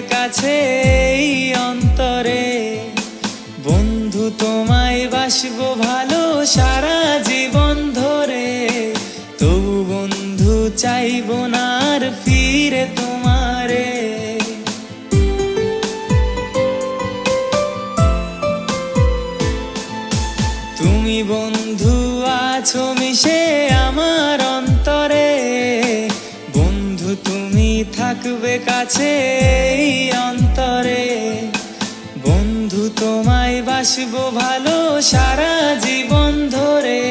কাছে অন্তরে। বন্ধু, তোমায় বাসবো ভালো সারা জীবন ধরে। তবু বন্ধু, চাইব না আর ফিরে তোমারে। তুমি বন্ধু আছো, মিশে আমার অন্তরে। বন্ধু, তুমি থাকবে কাছে। বাসবো ভালো সারা জীবন ধরে।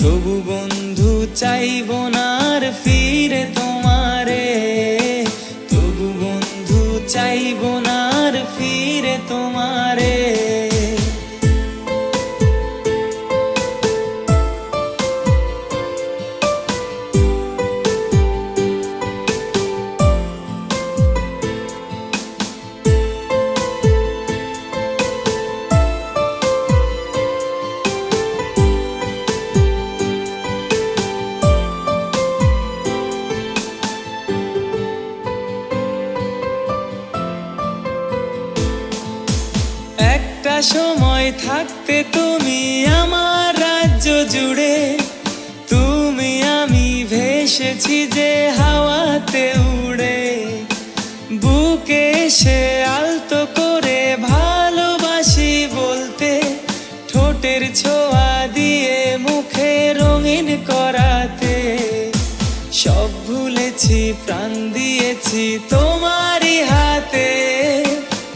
তবু বন্ধু চাইব না আর ফিরে তোমারে। তবু বন্ধু চাইব না আর ফিরে তোমারে। সময় থাকতে তুমি আমার রাজ্য জুড়ে। তুমি আমি ভেসেছি যে হাওয়াতে উড়ে। বুকে এসে আলতো করে ভালোবাসি বলতে, ঠোঁটের ছোঁয়া দিয়ে মুখে রঙিন করাতে। সব ভুলেছি, প্রাণ দিয়েছি তোমারই হাতে।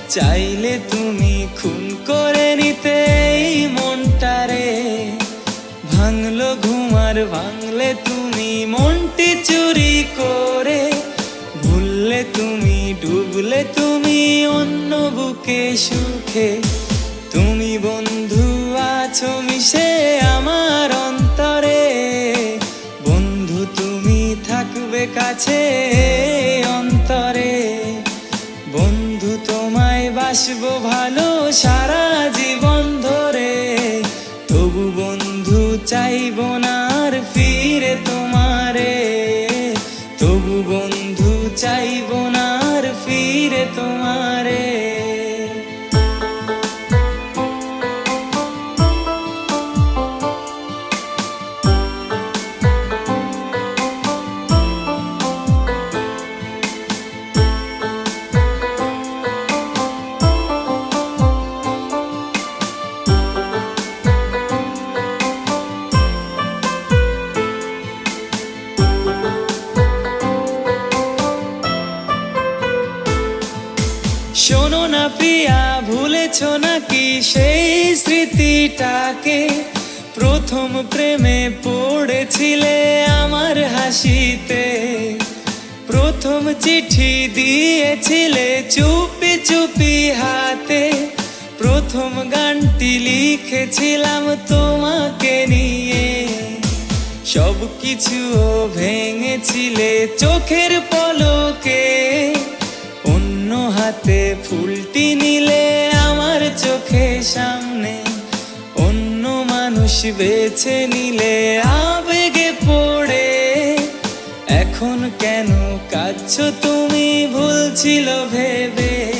চাইলে তুমি খুন করে নিতে মনটারে ভাঙলো ঘুমার ভাঙলে তুমি মনটি চুরি করে। ভুললে তুমি, ডুবলে তুমি অন্য বুকে সুখে। তুমি বন্ধু আছো, মিশে আমার অন্তরে। বন্ধু তুমি থাকবে কাছে অন্তরে। বন্ধু বাসবো ভালো সারা ভুলেছ নাকি সেই স্মৃতিটাকে? প্রথম প্রেমে পড়েছিলে আমার হাসিতে। প্রথম চিঠি দিয়েছিলে চুপি চুপি হাতে। প্রথম গানটি লিখেছিলাম তোমাকে নিয়ে। সব কিছু ভেঙেছিলে চোখের পলকে। অন্য হাতে ফুলটি নিলে চোখের সামনে অন্য মানুষ বেছে নিলে আবেগে পড়ে। এখন কেন কাঁদছ তুমি? ভুলছিল ভেবে।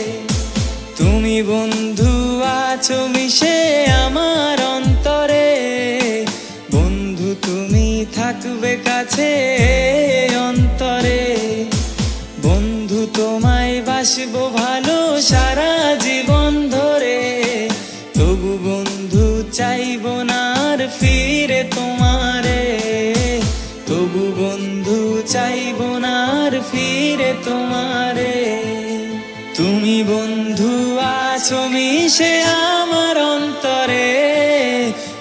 তুমি বন্ধু আছো, মিশে আমার অন্তরে। বন্ধু তুমি থাকবে চাইব না আর ফিরে তোমারে। তবু বন্ধু, চাইব না আর ফিরে তোমারে। তুমি বন্ধু আছো, মিশে আমার অন্তরে।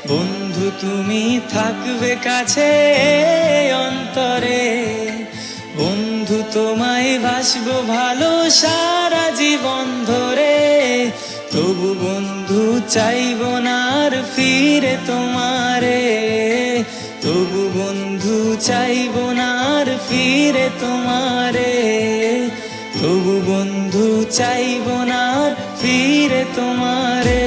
বন্ধু, তুমি থাকবে কাছে অন্তরে। বন্ধু, তোমায় বাসবো ভালো সারা জীবন ধরে। তবু বন্ধু, চাইব না আর ফিরে তোমারে। তবু বন্ধু, চাইব না আর ফিরে তোমারে। তবু বন্ধু, চাইব না আর ফিরে তোমারে।